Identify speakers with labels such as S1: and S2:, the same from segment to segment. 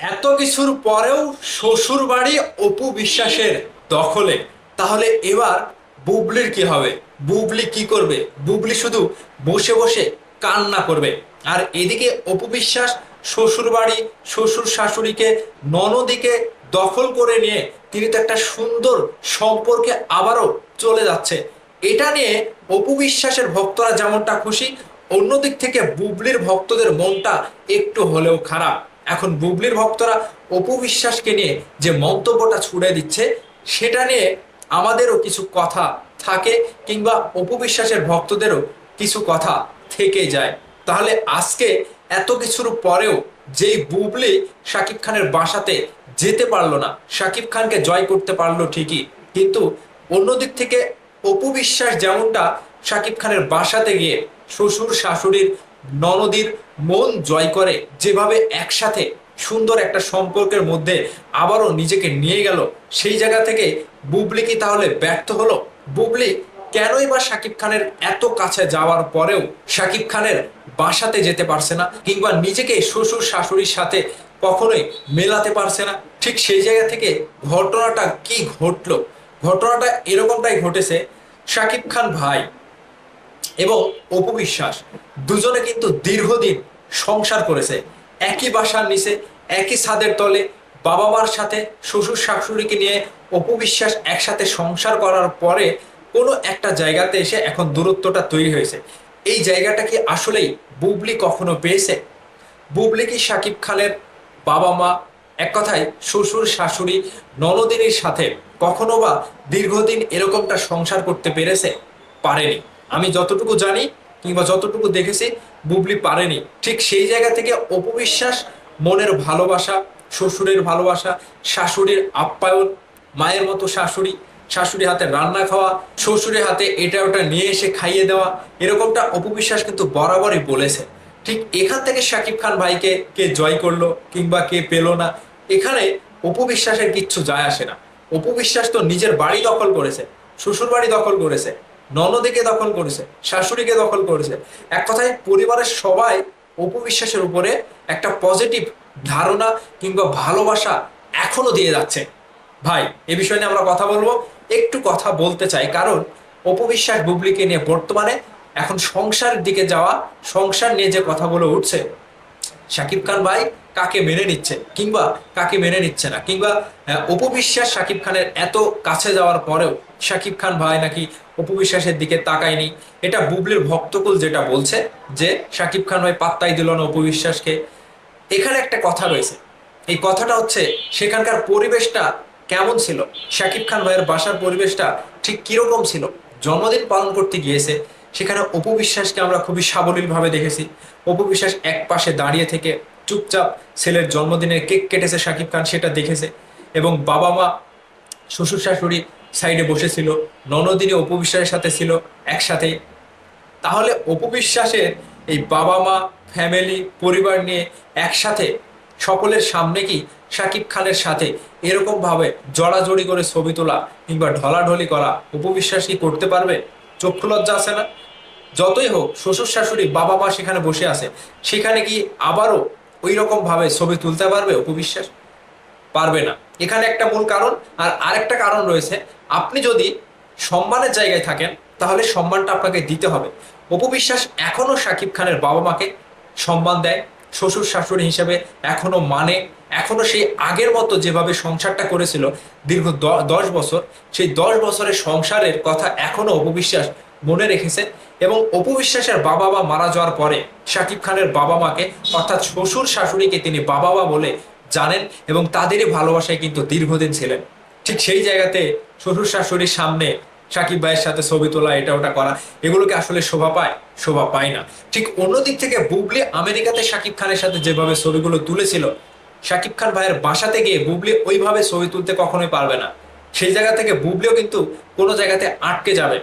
S1: এত কিছুর পরেও শ্বশুর বাড়ি অপু বিশ্বাসের দখলে। তাহলে এবার বুবলির কি হবে? বুবলি কি করবে? বুবলি শুধু বসে বসে কান্না করবে। আর এদিকে অপু বিশ্বাস শ্বশুর বাড়ি শ্বশুর শাশুড়িকে ননদিকে দখল করে নিয়ে তিনি তো একটা সুন্দর সম্পর্কে আবারও চলে যাচ্ছে। এটা নিয়ে অপু বিশ্বাসের ভক্তরা যেমনটা খুশি, অন্যদিক থেকে বুবলির ভক্তদের মনটা একটু হলেও খারাপ। এখন বুবলির ভক্তরা অপু বিশ্বাসকে নিয়ে যে মন্তব্যটা ছুড়ে দিচ্ছে, সেটা নিয়ে আমাদেরও কিছু কথা থাকে কিংবা অপু বিশ্বাসের ভক্তদেরও কিছু কথা থেকে যায়। তাহলে আজকে এত কিছুর পরেও যেই বুবলি শাকিব খানের বাসাতে যেতে পারল না, শাকিব খানকে জয় করতে পারল ঠিকই, কিন্তু অন্যদিক থেকে অপু বিশ্বাস যেমনটা শাকিব খানের বাসাতে গিয়ে শ্বশুর শাশুড়ির ননদীর মন জয় করে, যেভাবে একসাথে সুন্দর একটা সম্পর্কের মধ্যে আবারও নিজেকে নিয়ে গেল, সেই জায়গা থেকে বুবলি কি তাহলে ব্যর্থ হলো? বুবলি কেনই বা শাকিব খানের এত কাছে যাওয়ার পরেও শাকিব খানের বাসাতে যেতে পারছে না, কিংবা নিজেকে শ্বশুর শাশুড়ির সাথে কখনোই মেলাতে পারছে না? ঠিক সেই জায়গা থেকে ঘটনাটা কি ঘটলো? ঘটনাটা এরকমটাই ঘটেছে, শাকিব খান ভাই এবং অপু বিশ্বাস দুজনে কিন্তু দীর্ঘদিন সংসার করেছে। একই বাসার নিচে, একই ছাদের তলে বাবা মার সাথে, শ্বশুর শাশুড়িকে নিয়ে অপু বিশ্বাস একসাথে সংসার করার পরে কোনো একটা জায়গাতে এসে এখন দূরত্বটা তৈরি হয়েছে। এই জায়গাটা কি আসলেই বুবলি কখনো পেয়েছে? বুবলি কি শাকিব খানের বাবা মা? এক কথায়, শ্বশুর, শাশুড়ি, ননদিনীর সাথে কখনো বা দীর্ঘদিন এরকমটা সংসার করতে পেরেছে? পারেনি। আমি যতটুকু জানি কিংবা যতটুকু দেখেছি, বুবলি পারেনি। ঠিক সেই জায়গা থেকে অপবিশ্বাস, মনের ভালোবাসা, শ্বশুরের ভালোবাসা, শাশুড়ির আপ্যায়ন, মায়ের মতো শাশুড়ি শাশুড়ি হাতে রান্না খাওয়া, শ্বশুরের হাতে এটা ওটা নিয়ে এসে খাইয়ে দেওয়া, এরকমটা অপবিশ্বাস কিন্তু বরাবরই বলেছে। ঠিক এখান থেকে শাকিব খান ভাইকে কে জয় করল কিংবা কে পেল না, এখানে অপবিশ্বাসের কিচ্ছু যায় আসে না। অপবিশ্বাস তো নিজের বাড়ি দখল করেছে শ্বশুর বাড়ি দখল করেছে। ননদিকে দখল করেছে, শাশুড়িকে দখল করেছে। এক কথায় পরিবারের সবাই অপবিশ্বাসের উপরে একটা পজিটিভ ধারণা কিংবা ভালোবাসা এখনও দিয়ে যাচ্ছে। ভাই, এ বিষয় নিয়ে আমরা কথা বলব। একটু কথা বলতে চাই, কারণ অপবিশ্বাস বুবলিকে নিয়ে বর্তমানে এখন সংসারের দিকে যাওয়া, সংসার নিয়ে যে কথাগুলো উঠছে, শাকিব খান ভাই কাকে মেনে নিচ্ছে কিংবা কাকে মেনে নিচ্ছে না, কিংবা অপবিশ্বাস শাকিব খানের এত কাছে যাওয়ার পরেও শাকিব খান ভাই নাকি অপবিশ্বাসের দিকে তাকায়নি। এটা বুবলির ভক্তকুল যেটা বলছে, যে শাকিব খান ভাই পাত্তাই দিল না অপবিশ্বাসকে। এখানে একটা কথা রয়েছে। এই কথাটা হচ্ছে, সেখানকার পরিবেশটা কেমন ছিল? শাকিব খান ভাইয়ের বাসার পরিবেশটা ঠিক কীরকম ছিল? জন্মদিন পালন করতে গিয়েছে, সেখানে অপবিশ্বাসকে আমরা খুবই সাবলীলভাবে দেখেছি। অপবিশ্বাস এক পাশে দাঁড়িয়ে থেকে চুপচাপ ছেলের জন্মদিনের কেক কেটেছে শাকিব খান, সেটা দেখেছে। এবং বাবা মা শ্বশুর শাশুড়ি সাইডে বসেছিল, ননদিনী অপবিশ্বাসের সাথে ছিল একসাথে। তাহলে অপবিশ্বাসের এই বাবা মা ফ্যামিলি পরিবার নিয়ে একসাথে সকলের সামনে কি শাকিব খানের সাথে এরকম ভাবে জড়াজড়ি করে ছবি তোলা কিংবা ঢলাঢলি করা উপবিশ্বাস কি করতে পারবে? চক্ষু লজ্জা আছে না? যতই হোক, শ্বশুর শাশুড়ি বাবা মা সেখানে বসে আছে। সেখানে কি আবারও ওই রকম ভাবে ছবি তুলতে পারবে উপবিশ্বাস পারবে না। এখানে একটা মূল কারণ আর আরেকটা কারণ রয়েছে, আপনি যদি সম্মানের জায়গায় থাকেন, তাহলে সম্মানটা আপনাকে দিতে হবে। অপবিশ্বাস এখনও শাকিব খানের বাবা মাকে সম্মান দেয়, শ্বশুর শাশুড়ি হিসেবে এখনও মানে এখনও সেই আগের মতো যেভাবে সংসারটা করেছিল দীর্ঘ দশ বছর, সেই দশ বছরের সংসারের কথা এখনও অপবিশ্বাস মনে রেখেছে এবং অপবিশ্বাসের বাবা মা মারা যাওয়ার পরে শাকিব খানের বাবা মাকে অর্থাৎ শ্বশুর শাশুড়িকে তিনি বাবা মা বলে জানেন এবং তাদেরই ভালোবাসায় কিন্তু দীর্ঘদিন ছিলেন। ঠিক সেই জায়গাতে শ্বশুর শাশুড়ির সামনে সাকিব ভাইয়ের সাথে ছবি তোলা, এটা ওটা করা, এগুলোকে আসলে শোভা পায় শোভা পায় না। ঠিক অন্যদিক থেকে বুবলি আমেরিকাতে সাকিব খানের সাথে যেভাবে ছবিগুলো তুলেছিল, সাকিব খান ভাইয়ের বাসাতে গিয়ে বুবলি ওইভাবে ছবি তুলতে কখনোই পারবে না। সেই জায়গা থেকে বুবলিও কিন্তু কোনো জায়গাতে আটকে যাবে।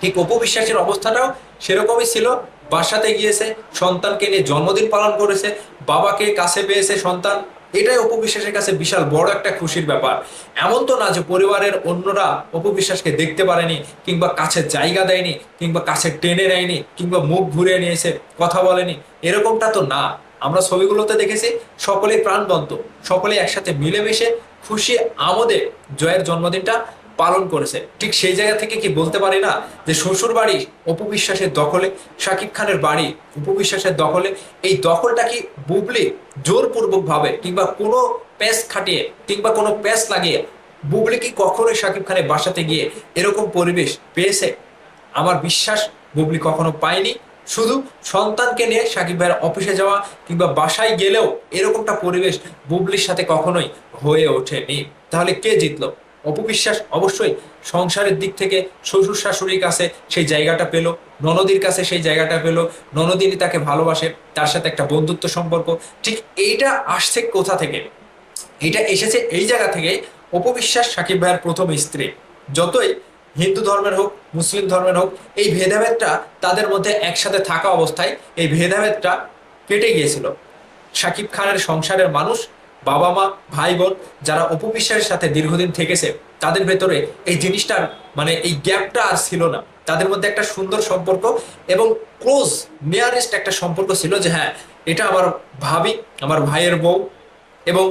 S1: ঠিক অপবিশ্বাসের অবস্থাটাও সেরকমই ছিল। বাসাতে গিয়েছে, সন্তানকে নিয়ে জন্মদিন পালন করেছে, বাবাকে কাছে পেয়েছে সন্তান এটাই অপবিশ্বাসের কাছে বিশাল বড় একটা খুশির ব্যাপার। এমন তো না যে পরিবারের অন্যরা অপবিশ্বাসকে দেখতে পারেনি, কিংবা কাছে জায়গা দেয়নি, কিংবা কাছে টেনে নেয়নি, কিংবা মুখ ঘুরে নিয়েছে, কথা বলেনি। এরকমটা তো না। আমরা ছবিগুলোতে দেখেছি, সকলেই প্রাণবন্ত, সকলেই একসাথে মিলেমিশে খুশি, আমোদে জয়ের জন্মদিনটা পালন করেছে। ঠিক সেই জায়গা থেকে কি বলতে পারি না যে শ্বশুর বাড়ি অপবিশ্বাসের দখলে, শাকিব খানের বাড়ি উপবিশ্বাসের দখলে, এই দখলটা কি বুবলি জোরপূর্বক ভাবে কিংবা কোনো প্যাস খাটিয়ে কিংবা কোনো প্যাস লাগিয়ে বুবলি কি কখনোই শাকিব খানের বাসাতে গিয়ে এরকম পরিবেশ পেয়েছে? আমার বিশ্বাস বুবলি কখনো পায়নি। শুধু সন্তানকে নিয়ে সাকিব ভাইয়ের অফিসে যাওয়া কিংবা বাসায় গেলেও এরকমটা পরিবেশ বুবলির সাথে কখনোই হয়ে ওঠেনি। তাহলে কে জিতলো? অপবিশ্বাস অবশ্যই সংসারের দিক থেকে শ্বশুর শাশুড়ির কাছে সেই জায়গাটা পেল, ননদীর কাছে সেই জায়গাটা পেল ননদিনী তাকে ভালোবাসে, তার সাথে একটা বন্ধুত্ব সম্পর্ক। ঠিক এইটা আসছে কোথা থেকে? এটা এসেছে এই জায়গা থেকে অপবিশ্বাস সাকিব ভাইয়ের প্রথম স্ত্রী। যতই হিন্দু ধর্মের হোক, মুসলিম ধর্মের হোক, এই ভেদাভেদটা তাদের মধ্যে একসাথে থাকা অবস্থায় এই ভেদাভেদটা কেটে গিয়েছিল। সাকিব খানের সংসারের মানুষ বাবা মা, ভাই বোন যারা অপবিশ্বাসের সাথে দীর্ঘদিন থেকেছে, তাদের ভেতরে এই জিনিসটার মানে এই গ্যাপটা আর ছিল না। তাদের মধ্যে একটা সুন্দর সম্পর্ক এবং ক্লোজ নিয়ারেস্ট একটা সম্পর্ক ছিল যে হ্যাঁ এটা আমার ভাবি, আমার ভাইয়ের বউ এবং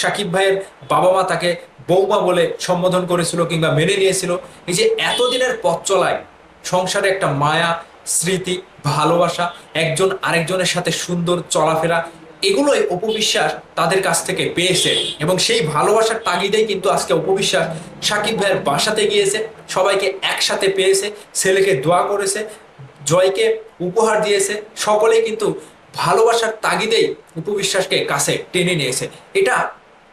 S1: সাকিব ভাইয়ের বাবা মা তাকে বৌমা বলে সম্বোধন করেছিল কিংবা মেনে নিয়েছিল। এই যে এতদিনের পথ চলায়, সংসারে একটা মায়া, স্মৃতি, ভালোবাসা, একজন আরেকজনের সাথে সুন্দর চলাফেরা এগুলোই অপবিশ্বাস তাদের কাছ থেকে পেয়েছে এবং সেই ভালোবাসার তাগিদেই কিন্তু আজকে অপবিশ্বাস সাকিব ভাইয়ের বাসাতে গিয়েছে, সবাইকে একসাথে পেয়েছে, ছেলেকে দোয়া করেছে, জয়কে উপহার দিয়েছে, সকলেই কিন্তু ভালোবাসার তাগিদেই উপবিশ্বাসকে কাছে টেনে নিয়েছে। এটা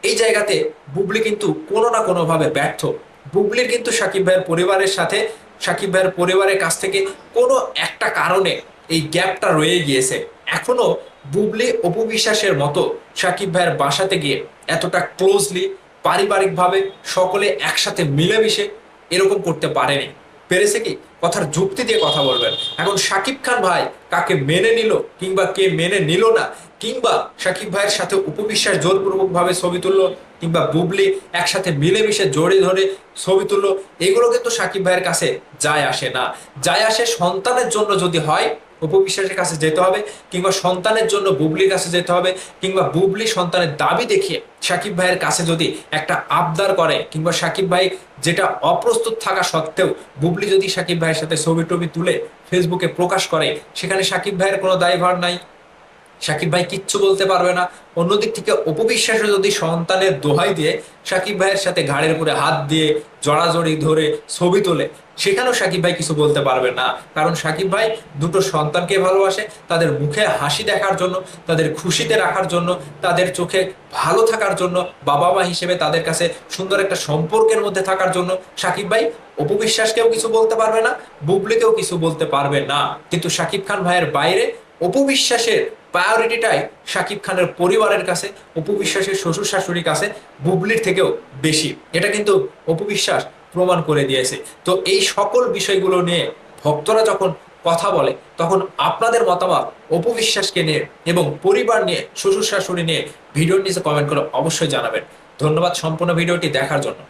S1: এই জায়গাতে বুবলি কিন্তু কোনো না কোনোভাবে ব্যর্থ। বুবলির কিন্তু সাকিব ভাইয়ের পরিবারের সাথে, সাকিব ভাইয়ের পরিবারের কাছ থেকে কোনো একটা কারণে এই গ্যাপটা রয়ে গিয়েছে। এখনও বুবলি অপবিশ্বাসের মতো সাকিব ভাইয়ের বাসাতে গিয়ে এতটা ক্লোজলি পারিবারিকভাবে সকলে একসাথে মিলেমিশে এরকম করতে পারেনি। পেরেছে কি? কথার যুক্তি দিয়ে কথা বলবেন। এখন সাকিব খান ভাই কাকে মেনে নিল কিংবা কে মেনে নিল না, কিংবা সাকিব ভাইয়ের সাথে উপবিশ্বাস জোরপূর্বক ভাবে ছবি তুললো, কিংবা বুবলি একসাথে মিলেমিশে জড়ে ধরে ছবি তুললো, এগুলো কিন্তু সাকিব ভাইয়ের কাছে যায় আসে না। যায় আসে সন্তানের জন্য যদি হয় উপবিশ্বাসের কাছে যেতে হবে কিংবা সন্তানের জন্য বুবলির কাছে যেতে হবে কিংবা বুবলি সন্তানের দাবি দেখিয়ে সাকিব ভাইয়ের কাছে যদি একটা আবদার করে কিংবা সাকিব ভাই যেটা অপ্রস্তুত থাকা সত্ত্বেও বুবলি যদি সাকিব ভাইয়ের সাথে ছবি টবি তুলে ফেসবুকে প্রকাশ করে, সেখানে সাকিব ভাইয়ের কোনো দায়ভার নাই। সাকিব ভাই কিচ্ছু বলতে পারবে না। অন্যদিক থেকে অপবিশ্বাসে যদি সন্তানের দোহাই দিয়ে সাকিব ভাইয়ের সাথে ঘাড়ের উপরে হাত দিয়ে জড়াজড়ি ধরে ছবি তোলে, সেখানেও সাকিব ভাই কিছু বলতে পারবে না। কারণ সাকিব ভাই দুটো সন্তানকে ভালোবাসে, তাদের মুখে হাসি দেখার জন্য, তাদের খুশিতে রাখার জন্য, তাদের চোখে ভালো থাকার জন্য বাবা মা হিসেবে তাদের কাছে সুন্দর একটা সম্পর্কের মধ্যে থাকার জন্য সাকিব ভাই অপবিশ্বাসকেও কিছু বলতে পারবে না, বুবলিকেও কিছু বলতে পারবে না। কিন্তু সাকিব খান ভাইয়ের বাইরে অপবিশ্বাসের প্রায়োরিটিটাই সাকিব খানের পরিবারের কাছে অপবিশ্বাসের শ্বশুর শাশুড়ির কাছে, বুবলির থেকেও বেশি। এটা কিন্তু অপবিশ্বাস প্রমাণ করে দিয়েছে। তো এই সকল বিষয়গুলো নিয়ে ভক্তরা যখন কথা বলে, তখন আপনাদের মতামত অপবিশ্বাসকে নিয়ে এবং পরিবার নিয়ে, শ্বশুর শাশুড়ি নিয়ে ভিডিওর নিচে কমেন্ট করে অবশ্যই জানাবেন। ধন্যবাদ সম্পূর্ণ ভিডিওটি দেখার জন্য।